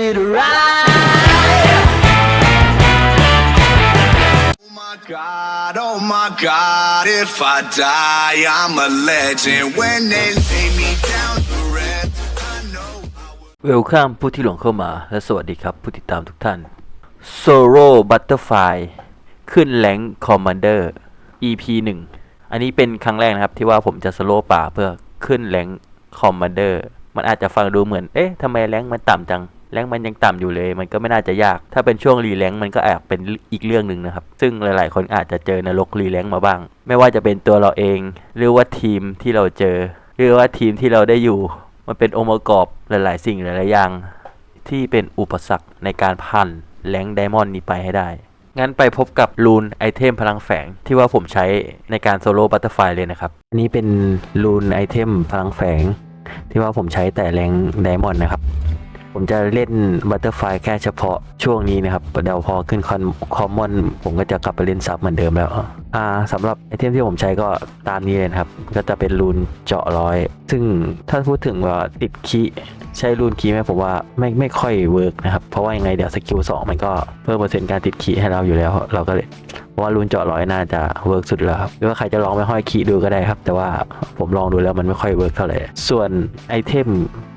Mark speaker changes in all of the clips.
Speaker 1: and ready to ride.
Speaker 2: Oh my god, oh my god, if I die, I'm a legend. When they lay me down to rest, I know I will.
Speaker 3: เวลคัมผู้ที่หลงเข้ามาและสวัสดีครับผู้ติดตามทุกท่าน Solo Butterfly ขึ้นแรงคอมมานเดอร์ EP 1 อันนี้เป็นครั้งแรกนะครับที่ว่าผมจะสโลป่าเพื่อขึ้นแรงคอมมานเดอร์มันอาจจะฟังดูเหมือน เอ๊ะทำไมแรงมันต่ำจัง แรงมันยังต่ำอยู่เลย มันก็ไม่น่าจะยาก ถ้าเป็นช่วงรีแรงมันก็แอบเป็นอีกเรื่องหนึ่งนะครับ ซึ่งหลาย ๆ คนอาจจะเจอนรกรีแรงมาบ้าง ไม่ว่าจะเป็นตัวเราเอง หรือว่าทีมที่เราเจอ หรือว่าทีมที่เราได้อยู่ มันเป็นองค์ประกอบหลาย ๆ สิ่งหลาย ๆ อย่าง ที่เป็นอุปสรรคในการผ่านแรงไดมอนด์นี้ไปให้ได้ งั้นไปพบกับรูนไอเทมพลังแฝงที่ว่าผมใช้ในการโซโล่บัตเตอร์ไฟเลยนะครับ อันนี้เป็นรูนไอเทมพลังแฝงที่ว่าผมใช้แต่แรงไดมอนด์นะครับ ผมจะเล่นบัตเตอร์ไฟแค่เฉพาะช่วงนี้นะครับเดี๋ยวพอขึ้นคอนคอมมอนผมก็จะกลับไปเล่นซับเหมือนเดิมแล้วอ่าสำหรับไอเทมที่ผมใช้ก็ตามนี้เลยครับ ก็จะเป็นรูนเจาะร้อย ซึ่งถ้าพูดถึงว่าติดคีใช้รูนคีไหมผมว่าไม่ไม่ค่อยเวิร์กนะครับ เพราะว่ายังไงเดี๋ยวสกิลสองมันก็เพิ่มเปอร์เซ็นต์การติดคีให้เราอยู่แล้ว เราก็เลยว่ารูนเจาะร้อยน่าจะเวิร์กสุดแล้วครับหรือว่าใครจะลองไปห้อยคีดูก็ได้ครับ แต่ว่าผมลองดูแล้วมันไม่ค่อยเวิร์กเท่าไหร่ส่วนไอเทม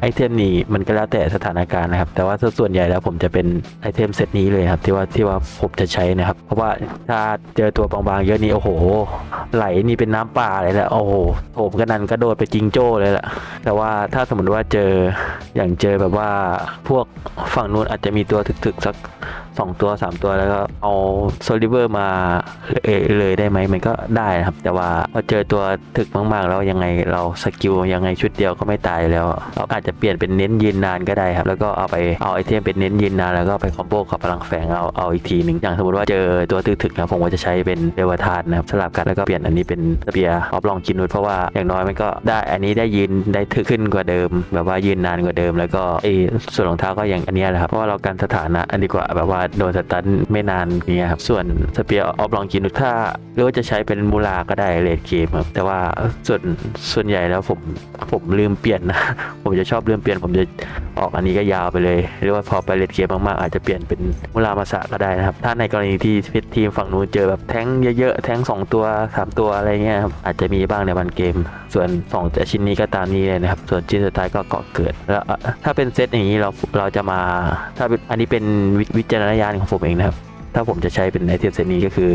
Speaker 3: ไอเทมนี้มันก็แล้วแต่สถานการณ์นะครับ แต่ว่าส่วนใหญ่แล้วผมจะเป็นไอเทมเซตนี้เลยครับ ที่ว่าที่ว่าผมจะใช้นะครับ เพราะว่าถ้าเจอตัวบางๆเยอะนี่โอ้โห ไหลนี่เป็นน้ำป่าเลยแหละโอ้โหโถมก็นันกระโดดไปจิงโจ้เลยแหละแต่ว่าถ้าสมมติว่าเจออย่างเจอแบบว่าพวกฝั่งนู้นอาจจะมีตัวถึกๆสัก สองตัวสามตัวแล้วก็เอาโซลิเวอร์มาเลยเลยได้ไหมมันก็ได้นะครับ แต่ว่าพอเจอตัวถึกมากๆ แล้วยังไงเราสกิลยังไงชุดเดียวก็ไม่ตายแล้ว เราอาจจะเปลี่ยนเป็นเน้นยืนนานก็ได้ครับ แล้วก็เอาไปเอาไอเทมเป็นเน้นยืนนานแล้วก็ไปคอมโบกับพลังแฝงเอาเอาอีกทีหนึ่งอย่างสมมติว่าเจอตัวถึกๆนะผมก็จะใช้เป็นเดวทานนะครับสลับกันแล้วก็เปลี่ยนอันนี้เป็นสเปียร์ออฟลองกินนุดเพราะว่าอย่างน้อยมันก็ได้อันนี้ได้ยืนได้ถึกขึ้นกว่าเดิม แบบว่ายืนนานกว่าเดิม แล้วก็ไอส่วนรองเท้าก็อย่างอันนี้แหละครับเพราะว่าเรากันสถานะอันดีกว่าแบบว่าโดนสตันไม่นานเนี้ยครับ ส่วนสเปียร์ออฟลองกินถ้าหรือว่าจะใช้เป็นมูลาก็ได้เลดเกมครับแต่ว่าส่วนส่วนใหญ่แล้วผมผมลืมเปลี่ยนนะ ผมจะชอบลืมเปลี่ยนผมจะออกอันนี้ก็ยาวไปเลย หรือว่าพอไปเลดเกมมากๆ อาจจะเปลี่ยนเป็นมูลามาสะก็ได้นะครับ ถ้าในกรณีที่ทีมฝั่งนู้นเจอแบบแท้งเยอะๆ แท้งสองตัวสามตัวอะไรเงี้ยครับอาจจะมีบ้างในวันเกม ส่วนสองแต่ชิ้นนี้ก็ตามนี้เลยนะครับ ส่วนชิ้นสุดท้ายก็เกาะเกิดแล้วถ้าเป็นเซตอย่างนี้เราเราจะมาถ้าอันนี้เป็นวิวิจารณญาณของผมเองนะครับ ถ้าผมจะใช้เป็นไอเทมเซตนี้ก็คือ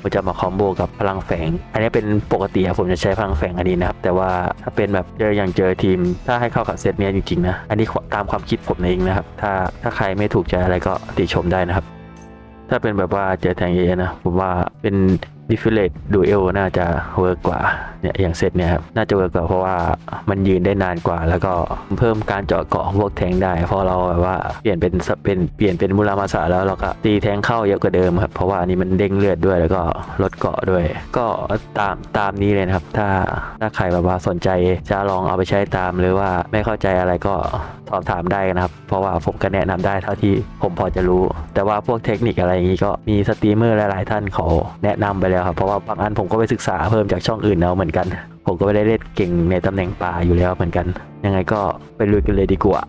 Speaker 3: ผมจะมาคอมโบกับพลังแฝง อันนี้เป็นปกติครับผมจะใช้พลังแฝงอันนี้นะครับ แต่ว่าถ้าเป็นแบบเจออย่างเจอทีม ถ้าให้เข้ากับเซตเนี้ยจริงๆนะ อันนี้ตามความคิดผมเองนะครับ ถ้าถ้าใครไม่ถูกใจอะไรก็ติชมได้นะครับ ถ้าเป็นแบบว่าเจอแทงเยอะๆนะ ผมว่าเป็นดิฟิเลตดูเอลน่าจะเวิร์กกว่าเนี่ยอย่างเซตเนี่ยครับน่าจะเวิร์กกว่าเพราะว่ามันยืนได้นานกว่า แล้วก็เพิ่มการเจาะเกาะพวกแทงได้เพราะเราแบบว่าเปลี่ยนเป็นสเป็นเปลี่ยนเป็นมูรามาสาแล้วเราก็ตีแทงเข้าเยอะกว่าเดิมครับเพราะว่าอันนี้มันเด้งเลือดด้วยแล้วก็ลดเกาะด้วย ก็ตามตามนี้เลยนะครับ ถ้าถ้าใครแบบว่าสนใจจะลองเอาไปใช้ตาม หรือว่าไม่เข้าใจอะไรก็สอบถามได้นะครับ เพราะว่าผมก็แนะนำได้เท่าที่ผมพอจะรู้ แต่ว่าพวกเทคนิคอะไรอย่างนี้ก็มีสตรีมเมอร์หลาย ๆ ท่านเขาแนะนำไปแล้วครับเพราะว่าบางอันผมก็ไปศึกษาเพิ่มจากช่องอื่นเอาเหมือนกัน ผมก็ไม่ได้เล่นเก่งในตำแหน่งป่าอยู่แล้วเหมือนกัน ยังไงก็ไปลุยกันเลยดีกว่า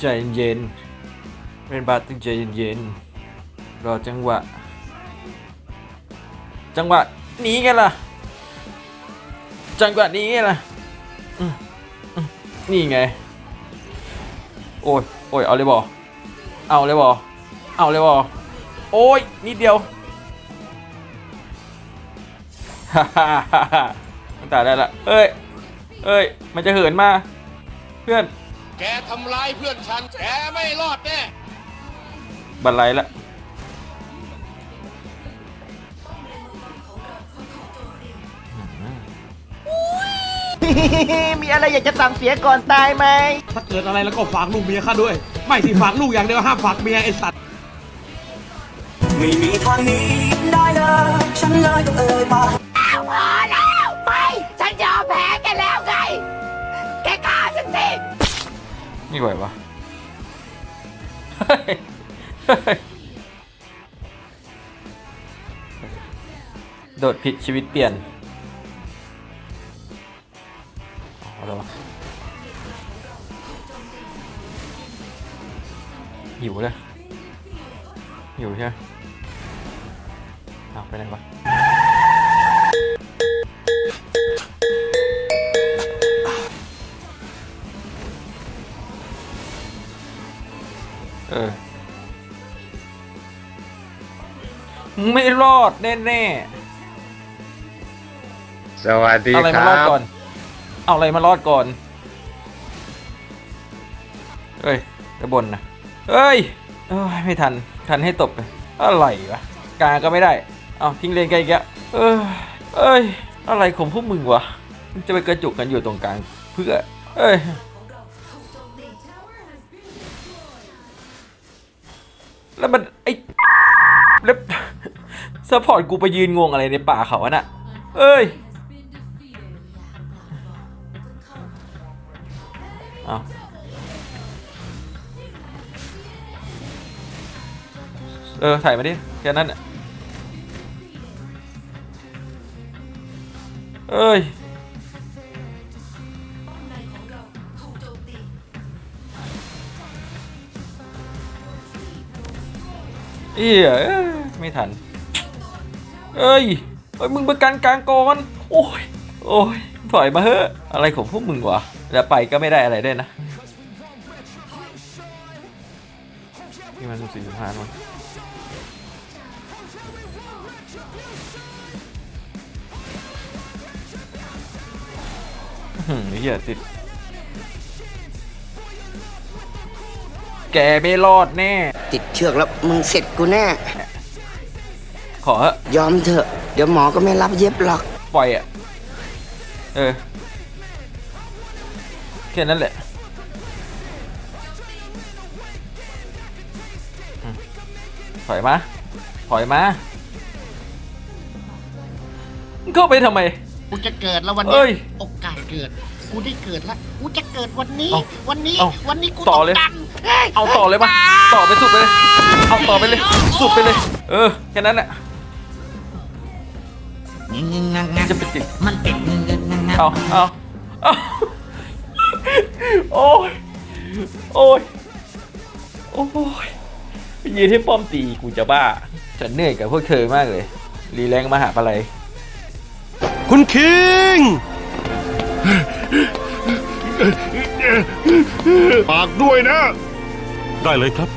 Speaker 4: ใจเย็นเป็นบาสต้องใจเย็นๆรอจังหวะ จังหวะนี้ไงล่ะ จังหวะนี้ไงล่ะอืมอืมนี่ไง โอ้ยโอ้ยเอาเลยบอเอาเลยบอเอาเลยบอโอ้ยนิดเดียวฮ่าฮ่าฮ่าฮ่ามันตายได้ละเอ้ยเอ้ย มันจะเหินมา เพื่อน
Speaker 5: แกทำร้ายเพื่อนฉัน แกไม่รอดแน่
Speaker 4: บันไลละ
Speaker 6: มีอะไรอยากจะสั่งเสียก่อนตายไหม
Speaker 7: ถ้าเกิดอะไรแล้วก็ฝากลูกเมียข้าด้วย ไม่สิฝากลูกอย่างเดียวห้ามฝากเมียไอ้สัตว์
Speaker 8: ไม่มีทางหนี้ได้เลยฉันเลยต้องเอ่ยปาก
Speaker 4: นี่ไหวปะเฮ้ยเฮ้ยโดดผิดชีวิตเปลี่ยน หิวเลยหิวใช่ไหมเอาไปไหนวะเออไม่รอดแน่ๆ
Speaker 5: สวัสดี
Speaker 4: เอาอะไร
Speaker 5: ค
Speaker 4: มารอด
Speaker 5: รับ
Speaker 4: ก่อน เอาอะไรมารอดก่อนเอ้ยจะบนนะ เอ้ยเอ้ย ไม่ทัน ทันให้ตบเลยอะไรวะกลางก็ไม่ได้ เอาทิ้งเลนไกลแกแล้วเอ้ยเอ้ย อะไรของพวกมึงวะ จะไปกระจุกกันอยู่ตรงกลางเพื่อ เอ้ยแล้วมันไอ้แล้วซัพพอร์ตกูไปยืนงงอะไรในป่าเขาอะน่ะ เอ้ย เออใส่มาดิแค่นั้นน่ะเอ้ยเอียเอ้ยไม่ทัน เอ้ยเอ้ยมึงประกันกลางก่อนโอ้ยโอ้ยถอยมาเฮ้อะอะไรของพวกมึงวะแล้วไปก็ไม่ได้อะไรได้นะนี่มันสี่พันมั้ง หือเหี้ยติดแกไม่รอดแน่
Speaker 6: ติดเชือกแล้วมึงเสร็จกูแน่
Speaker 4: ขอเถอะ
Speaker 6: ยอมเถอะ เดี๋ยวหมอก็ไม่รับเย็บหรอก
Speaker 4: ปล่อยอะ เออ แค่นั้นแหละอืมถอยมา ถอยมามึงเข้าไปทำไม
Speaker 9: กูจะเกิดแล้ววัน
Speaker 4: เอ้
Speaker 9: นี้
Speaker 4: ย
Speaker 9: โอกาสเกิด กูได้เกิดแล้วกูจะเกิดวันนี้
Speaker 4: เอา
Speaker 9: วันนี้
Speaker 4: เอา
Speaker 9: วันนี้กู
Speaker 4: ต่อเลย
Speaker 9: ดังฮ้ย
Speaker 4: เอาต่อเลยปะต่อไปสุดไปเลย เอาต่อไปเลย สุดไปเลย เออ แค่นั้นแหละ จะไปติด
Speaker 9: มันเป็นเงินเงินเงินเงิน
Speaker 4: เอาเอาเอาโอ้ย โอ้ย โอ้ยไปยืนให้ป้อมตีกูจะบ้า ฉันเหนื่อยกับพวกเธอมากเลย รีแรงมาหาอะไร
Speaker 7: คุณคิง
Speaker 5: ฝากด้วยนะ
Speaker 7: ได้เลยครับ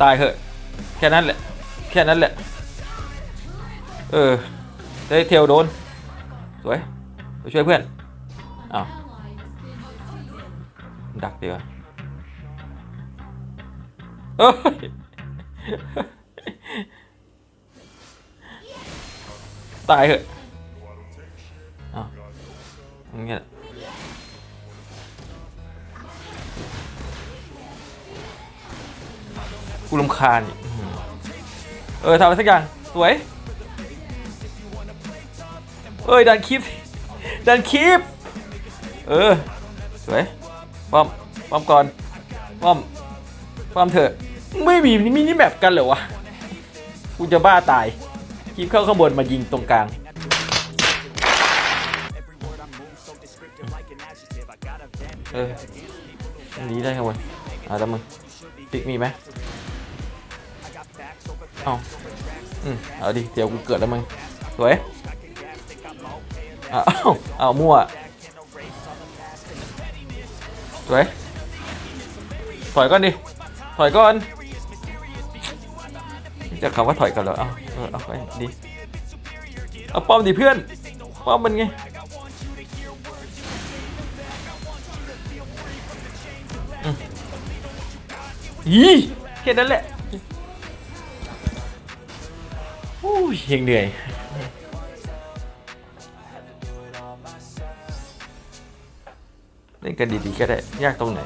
Speaker 4: ตายเถอะ แค่นั้นแหละ แค่นั้นแหละ เออ ได้เทลโดน สวย ไปช่วยเพื่อน อ้าว ดักดีกว่า เอ้ยตายเถอะอ้าวอย่างเงี้ยกูรำคาญเออทำอะไรสักอย่าง สวย เอ้ย ดันคลิป ดันคลิป เออ สวยป้อมป้อมก่อนป้อมป้อมเถอะ ไม่มีมินิแมปกันเหรอวะ กูจะบ้าตายคลิปเข้าข้างบนมายิงตรงกลาง เอออันนี้ได้ข้างบนเอาแต่มึงติ๊กมีไหมเอาอืมเอาดิ เดี๋ยวกูเกิดแล้วมึงสวยเอาเอาเอามั่วสวยถอยก่อนดิ ถอยก่อน จะคำว่าถอยกันแล้วเอาเออเอาไปดีเอาป้อมดิเพื่อนป้อมมันไงอืมอีแค่นั้นแหละอู้ยยังเหนื่อยเล่นกันดีๆก็ได้ยากตรงไหน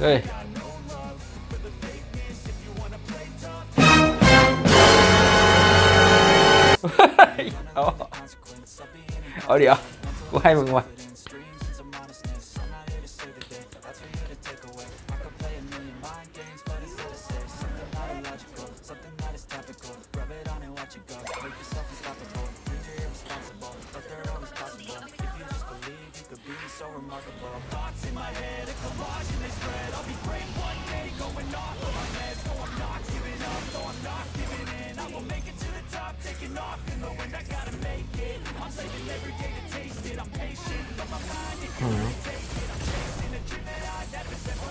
Speaker 4: เฮ้ยเอาเอาเดี๋ยว กูให้มึงวะ มา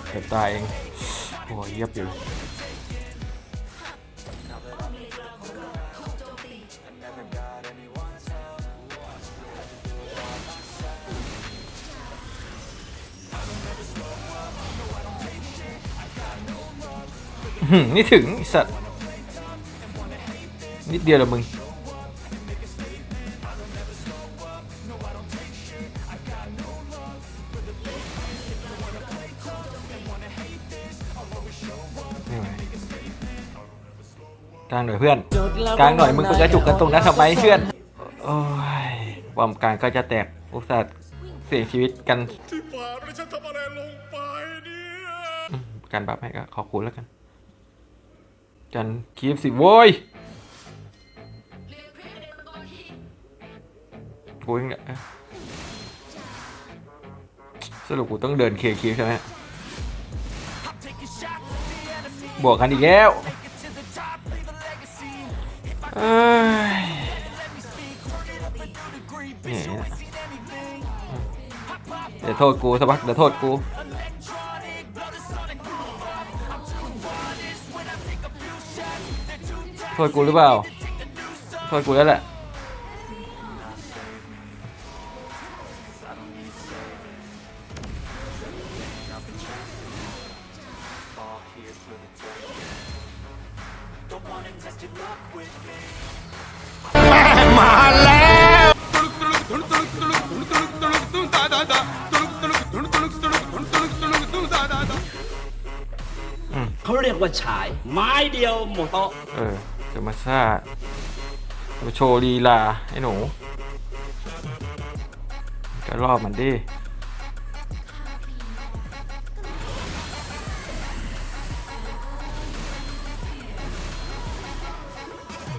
Speaker 4: เกือบตายเอง โอ้ยเยียบอยู่ นี่ถึงไอ้สัตว์ นิดเดียวละมึงไม่ไหวกลางหน่อยเพื่อน กลางหน่อยมึงไปกระจุกกันตรงนั้นทำไมเพื่อน โอ้ยปอมกลางก็จะแตกอุตส่าห์เสี่ยงชีวิตกัน
Speaker 5: ที่ผ่านมาฉันทำอะไรลงไปเนี่ย
Speaker 4: อืมการบัฟให้ก็ขอบคุณแล้วกัน กันคีฟสิโว้ยกูยังเนี่ยสรุปกูต้องเดินเคคีฟใช่ไหมบวกกันอีกแล้วเดี๋ยวโทษกูสักพักเดี๋ยวโทษกู โทษกูหรือเปล่าโทษกูแล้วแหละ
Speaker 7: ดียวหมดโต๊ะ
Speaker 4: เออจะมาซ่ามาโชว์ลีลาไอ้หนูก็รอบมันดิ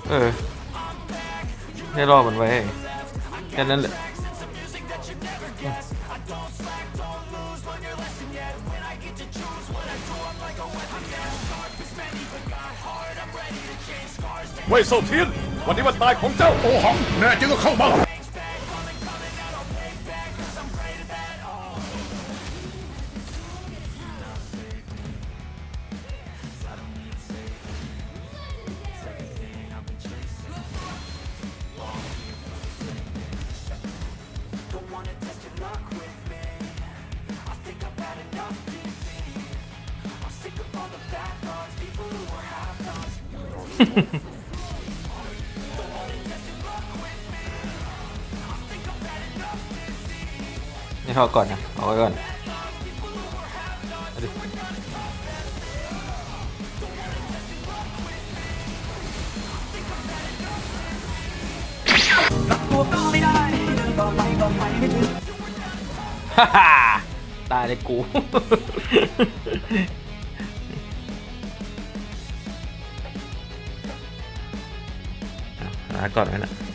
Speaker 4: เออได้รอบมันไว้แค่นั้นแหละ
Speaker 5: เว่ยโซเทียน วันนี้วันตายของเจ้าโอหัง แน่จริงก็เข้ามา
Speaker 4: เขาก่อนนะเอาไว้ก่อนเอาดิฮ่าฮ่าตายเลยกูลาก่อนนะ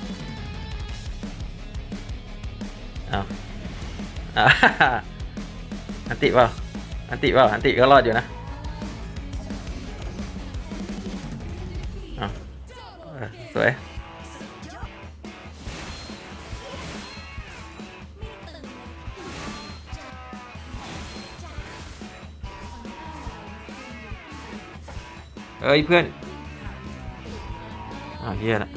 Speaker 4: อันติเปล่าอันติเปล่าอันติก็รอดอยู่นะเอาเออสวยเอ้ยเพื่อนอ้าวเฮียละ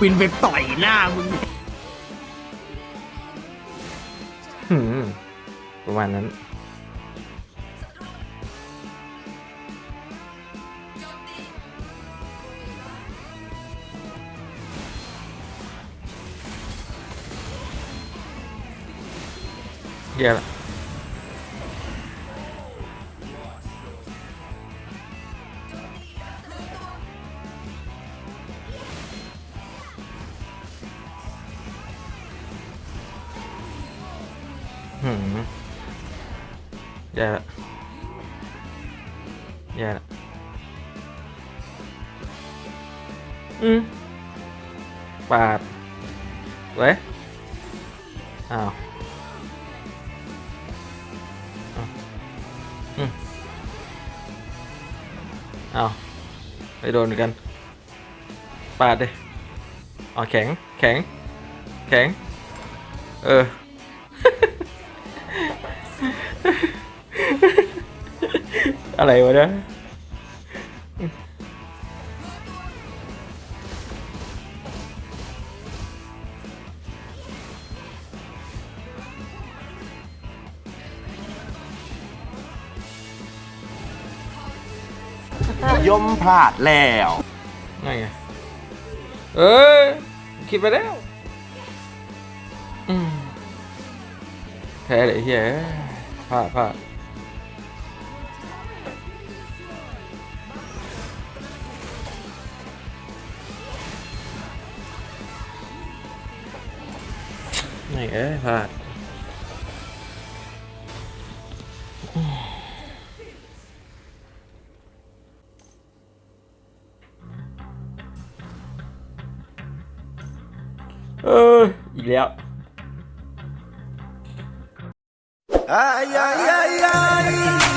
Speaker 7: บินไปต่อยหน้ามึง
Speaker 4: หืมประมาณนั้นแย่ละ แย่ละแย่ละอืมปาดเว้ยอ้าวอ้าวอืมอ้าวไปโดนกัน ปาดเลยอ๋อแข็ง แข็ง แข็ง เออ อะไรวะเนี่ย
Speaker 6: ยมพลาดแล้ว
Speaker 4: นั่นไง เอ้ยคิดไปแล้วอืมแพ้เลยไอ้เฮียพลาดพลาด ม่เอ้ยพลาดเอออีกแล้ว
Speaker 2: Ay, ay, ay, ay.